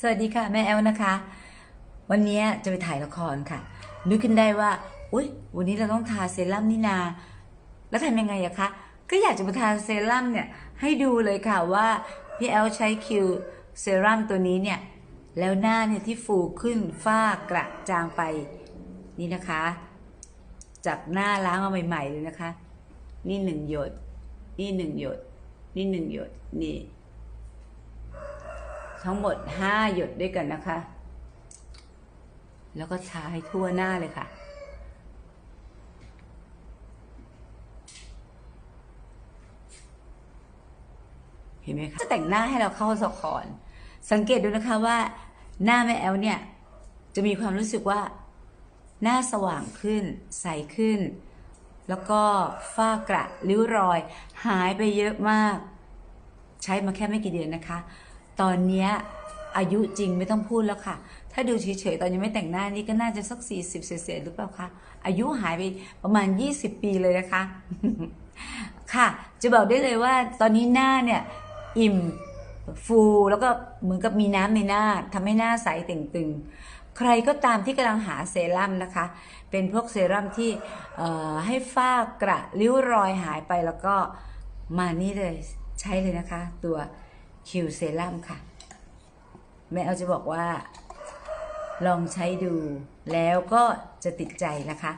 สวัสดีค่ะ แม่แอลนะคะ วันนี้จะไปถ่ายละครค่ะ นึกขึ้นได้ว่าอุ๊ยวันนี้เราต้องทาเซรั่มนี่นา แล้วทำยังไงอะคะก็อยากจะมาทาเซรั่มเนี่ยให้ดูเลยค่ะว่าพี่แอลใช้คิวเซรั่มตัวนี้เนี่ยแล้วหน้าเนี่ยที่ฟูขึ้นฝ้ากระจางไปนี่นะคะ จากหน้าล้างมาใหม่ๆเลยนะคะ นี่หนึ่งหยด นี่หนึ่งหยด นี่หนึ่งหยดนี่ ทั้งหมดห้าหยดด้วยกันนะคะ แล้วก็ทาให้ทั่วหน้าเลยค่ะเห็นไหมคะจะแต่งหน้าให้เราเข้าสคอนสังเกตดูนะคะว่า หน้าแม่แอลเนี่ย จะมีความรู้สึกว่า หน้าสว่างขึ้น ใสขึ้น แล้วก็ฝ้ากระริ้วรอย หายไปเยอะมาก ใช้มาแค่ไม่กี่เดือนนะคะ ตอนเนี้ยอายุจริงไม่ต้องพูดแล้วค่ะ ถ้าดูเฉยๆตอนยังไม่แต่งหน้านี่ก็น่าจะสัก 40 เศษๆหรือเปล่าคะ อายุหายไปประมาณ 20 ปีเลยนะคะ ค่ะ จะบอกได้เลยว่าตอนนี้หน้าเนี่ย อิ่มฟูแล้วก็เหมือนกับมีน้ำในหน้าทำให้หน้าใสเต่งตึง ใครก็ตามที่กำลังหาเซรั่มนะคะ เป็นพวกเซรั่มที่ให้ฝ้ากระริ้วรอยหายไปแล้วก็มานี่เลยใช้เลยนะคะ ตัว คิวเซรั่มค่ะ แม่เอาจะบอกว่า ลองใช้ดูแล้วก็จะติดใจนะคะ